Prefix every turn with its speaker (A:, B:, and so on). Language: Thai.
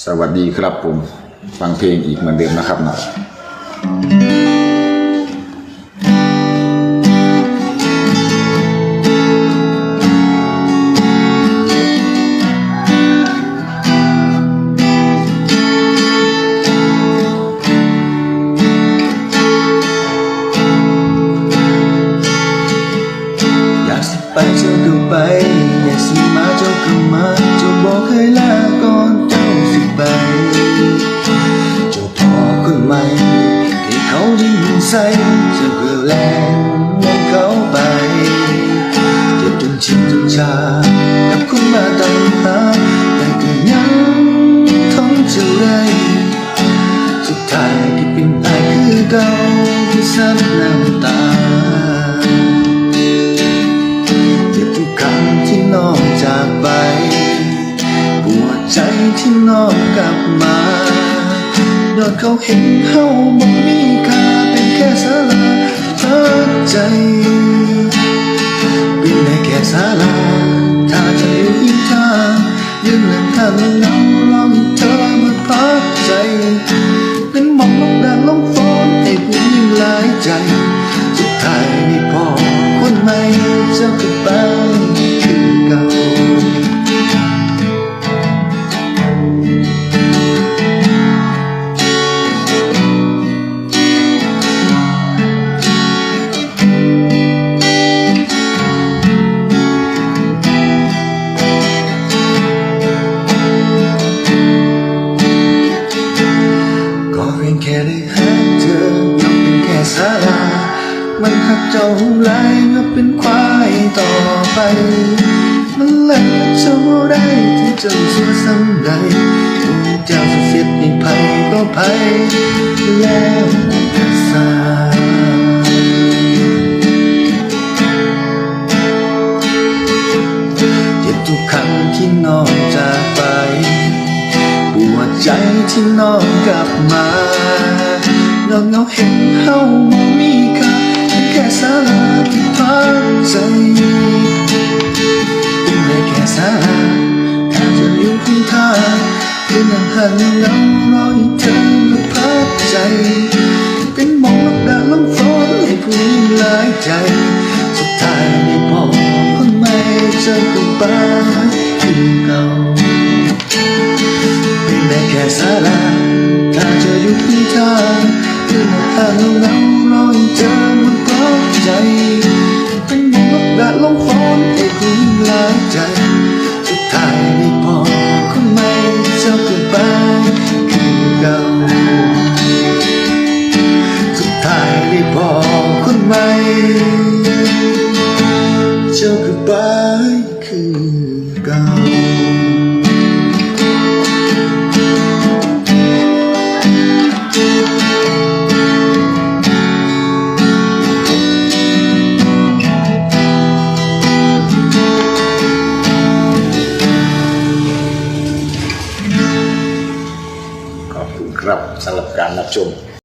A: สวัสดีครับผม ฟังเพลงอีกเหมือนเดิมนะครับนะอยากสิไป หม่ที่เขายิ้มใส่จ้าก็แลนมองเขาไปเจ็บจนชินจนชากับคุณมาตามหาแต่ก็ยังทนเท่าไรสุดท้ายที่เป็นอายคือเก่าที่ซ้ำน้ำตาเจ็บทุกครั้งที่น้องจากไปปวดใจที่น้องกลับมา อดเขาเห็นเฮาบ่มีค่าเป็นแค่สาราพักใจเป็นได้แค่สาราถ้าจะอยู่อีกทางยืนหลังทางเงาลองเธอมาพักใจ เป็นหมอกลงแดดลงฝนให้ผู้หญิงหลายใจ มันหักเจ้าหลายนับเป็นควายต่อไป มันแหลกเจ้าได้ที่เจ้าสัวซ้ำใดเจ้าเสียดให้ไผก็ไผแล้วแต่สาเจ็บทุกครั้งที่น้องจากไปปวดใจที่น้องกลับมาน้องเงาเห็นเฮา เป็นนั่งหันเงารอให้เธอมาพักใจ เป็นหมองลับดาลำฝนให้ผู้หญิงหลายใจ สุดท้ายไม่พอคนใหม่เจอก็ไปคือเก่าเป็นได้แค่สาราถ้าเธออยู่ข้างทางยืนหน้าเงเงารอให้เธอมาปลอบใจ เป็นหมอกแดดลมฝน ครับสำหรับการรับชม